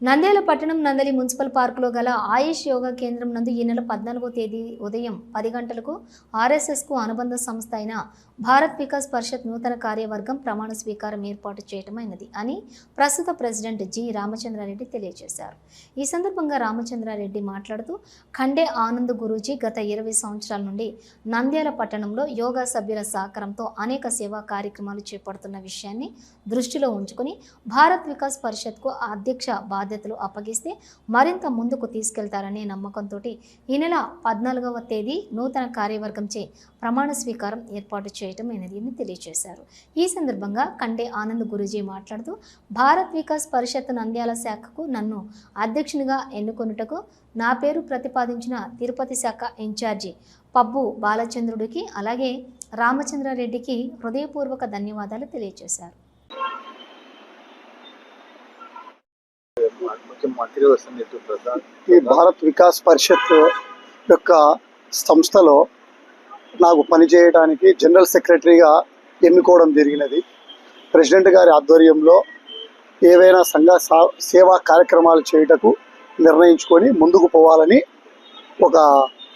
నంద్యాల పట్టణం నందలి మున్సిపల్ పార్కులో గల ఆయుష్ యోగా కేంద్రం నందు ఈ నెల పద్నాలుగో తేదీ ఉదయం పది గంటలకు ఆర్ఎస్ఎస్కు అనుబంధ సంస్థ అయిన భారత్ వికాస్ పరిషత్ నూతన కార్యవర్గం ప్రమాణ స్వీకారం ఏర్పాటు చేయటమైనది అని ప్రస్తుత ప్రెసిడెంట్ జి రామచంద్రారెడ్డి తెలియజేశారు. ఈ సందర్భంగా రామచంద్రారెడ్డి మాట్లాడుతూ ఖండే ఆనంద్ గురూజీ గత ఇరవై సంవత్సరాల నుండి నంద్యాల పట్టణంలో యోగా సభ్యుల సహకారంతో అనేక సేవా కార్యక్రమాలు చేపడుతున్న విషయాన్ని దృష్టిలో ఉంచుకొని భారత్ వికాస్ పరిషత్కు అధ్యక్ష బాధ్యత బాధ్యతలు అప్పగిస్తే మరింత ముందుకు తీసుకెళ్తారనే నమ్మకంతో ఈ నెల పద్నాలుగవ తేదీ నూతన కార్యవర్గంచే ప్రమాణ స్వీకారం ఏర్పాటు చేయటం అనేది తెలియజేశారు. ఈ సందర్భంగా కండే ఆనంద్ గురూజీ మాట్లాడుతూ భారత్ వికాస్ పరిషత్ నంద్యాల శాఖకు నన్ను అధ్యక్షునిగా ఎన్నుకొనుటకు నా పేరు ప్రతిపాదించిన తిరుపతి శాఖ ఇన్ఛార్జి పబ్బు బాలచంద్రుడికి అలాగే రామచంద్రారెడ్డికి హృదయపూర్వక ధన్యవాదాలు తెలియజేశారు. ముఖ్యమంత్రి ప్రసాద్ ఈ భారత్ వికాస్ పరిషత్ యొక్క సంస్థలో నాకు పనిచేయడానికి జనరల్ సెక్రటరీగా ఎన్నుకోవడం జరిగినది. ప్రెసిడెంట్ గారి ఆధ్వర్యంలో ఏవైనా సంఘ సా- సేవా కార్యక్రమాలు చేయుటకు నిర్ణయించుకొని ముందుకు పోవాలని ఒక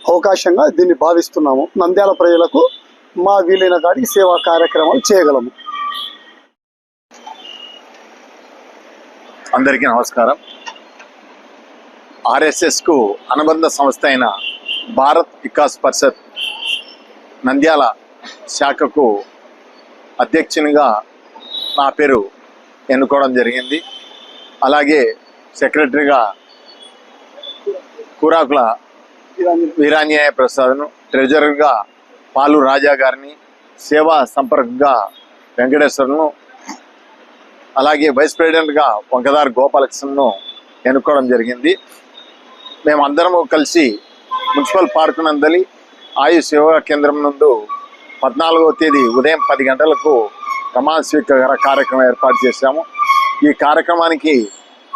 అవకాశంగా దీన్ని భావిస్తున్నాము. నంద్యాల ప్రజలకు మా వీలైన కాడికి సేవా కార్యక్రమాలు చేయగలము. అందరికీ నమస్కారం. ఆర్ఎస్ఎస్కు అనుబంధ సంస్థ అయిన భారత్ వికాస్ పరిషత్ నంద్యాల శాఖకు అధ్యక్షునిగా నా పేరు ఎన్నుకోవడం జరిగింది. అలాగే సెక్రటరీగా కూరాకుల వీరాంజనేయ ప్రసాద్ను ట్రెజరర్గా పాలు రాజా గారిని సేవా సంపర్క్గా వెంకటేశ్వర్ను అలాగే వైస్ ప్రెసిడెంట్గా వంకదార్ గోపాలకృష్ణను ఎన్నుకోవడం జరిగింది. మేమందరము కలిసి మున్సిపల్ పార్క్ నందలి ఆయుష్ యోగా కేంద్రం నందు పద్నాలుగవ తేదీ ఉదయం పది గంటలకు ప్రమాణ స్వీకార కార్యక్రమం ఏర్పాటు చేశాము. ఈ కార్యక్రమానికి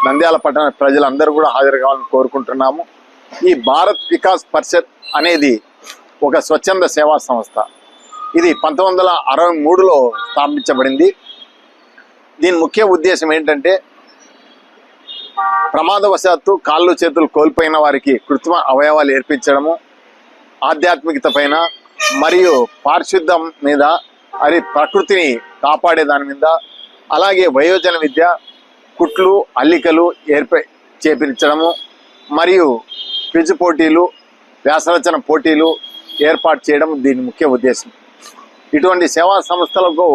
నంద్యాల పట్టణ ప్రజలందరూ కూడా హాజరు కావాలని కోరుకుంటున్నాము. ఈ భారత్ వికాస్ పరిషత్ అనేది ఒక స్వచ్ఛంద సేవా సంస్థ. ఇది పంతొమ్మిది వందల అరవై మూడులో స్థాపించబడింది. దీని ముఖ్య ఉద్దేశం ఏంటంటే ప్రమాదవశాత్తు కాళ్ళు చేతులు కోల్పోయిన వారికి కృత్రిమ అవయవాలు ఏర్పించడము ఆధ్యాత్మికత పైన మరియు పారిశుద్ధం మీద అది ప్రకృతిని కాపాడే దాని మీద అలాగే వయోజన విద్య కుట్లు అల్లికలు ఏర్ప చేపించడము మరియు క్విజ్ పోటీలు వ్యాసరచన పోటీలు ఏర్పాటు చేయడం దీని ముఖ్య ఉద్దేశం. ఇటువంటి సేవా సంస్థలకు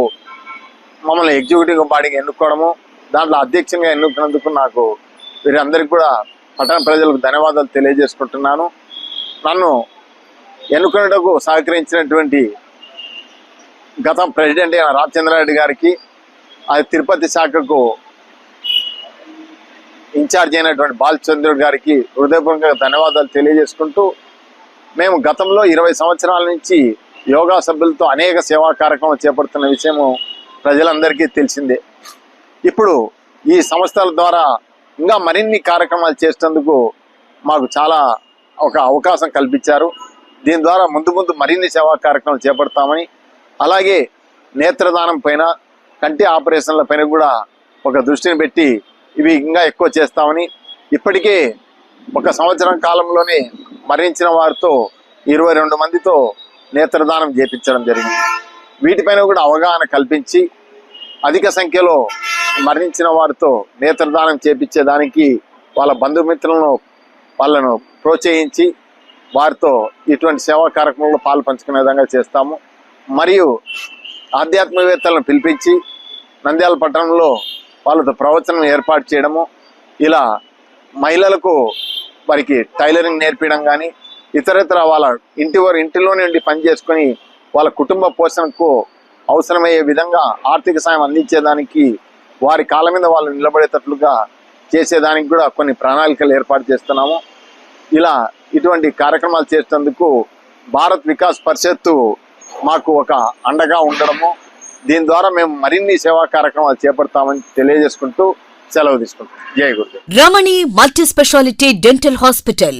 మమ్మల్ని ఎగ్జిక్యూటివ్ బాడీకి ఎన్నుకోవడము దాంట్లో అధ్యక్షంగా ఎన్నుకున్నందుకు నాకు వీరందరికీ కూడా పట్టణ ప్రజలకు ధన్యవాదాలు తెలియజేసుకుంటున్నాను. నన్ను ఎన్నుకునేటకు సహకరించినటువంటి గత ప్రెసిడెంట్ అయిన రామచంద్రారెడ్డి గారికి అది తిరుపతి శాఖకు ఇన్ఛార్జ్ అయినటువంటి బాలచంద్రుడు గారికి హృదయపూర్వకంగా ధన్యవాదాలు తెలియజేసుకుంటూ మేము గతంలో ఇరవై సంవత్సరాల నుంచి యోగా సభ్యులతో అనేక సేవా కార్యక్రమాలు చేపడుతున్న విషయము ప్రజలందరికీ తెలిసిందే. ఇప్పుడు ఈ సంస్థల ద్వారా ఇంకా మరిన్ని కార్యక్రమాలు చేసినందుకు మాకు చాలా ఒక అవకాశం కల్పించారు. దీని ద్వారా ముందు ముందు మరిన్ని సేవా కార్యక్రమాలు చేపడతామని అలాగే నేత్రదానం పైన కంటి ఆపరేషన్ల పైన కూడా ఒక దృష్టిని పెట్టి ఇవి ఇంకా ఎక్కువ చేస్తామని ఇప్పటికే ఒక సంవత్సరం కాలంలోనే మరణించిన వారితో ఇరవై రెండు మందితో నేత్రదానం చేపించడం జరిగింది. వీటిపైన కూడా అవగాహన కల్పించి అధిక సంఖ్యలో మరణించిన వారితో నేత్రదానం చేపించేదానికి వాళ్ళ బంధుమిత్రులను వాళ్ళను ప్రోత్సహించి వారితో ఇటువంటి సేవా కార్యక్రమంలో పాలు పంచుకునే విధంగా చేస్తాము. మరియు ఆధ్యాత్మికవేత్తలను పిలిపించి నంద్యాల పట్టణంలో వాళ్ళతో ప్రవచనం ఏర్పాటు చేయడము. ఇలా మహిళలకు వారికి టైలరింగ్ నేర్పించడం కానీ ఇతరత్ర వాళ్ళ ఇంటి వారి ఇంటిలో నుండి పని చేసుకొని వాళ్ళ కుటుంబ పోషణకు అవసరమయ్యే విధంగా ఆర్థిక సాయం అందించేదానికి వారి కాళ్ళ మీద వాళ్ళు నిలబడేటట్లుగా చేసేదానికి కూడా కొన్ని ప్రణాళికలు ఏర్పాటు చేస్తున్నాము. ఇలా ఇటువంటి కార్యక్రమాలు చేసేందుకు భారత్ వికాస్ పరిషత్తు మాకు ఒక అండగా ఉండడము. దీని ద్వారా మేము మరిన్ని సేవా కార్యక్రమాలు చేపడతామని తెలియజేసుకుంటూ సెలవు తీసుకుంటాం జై గురు Ramani multi speciality dental hospital.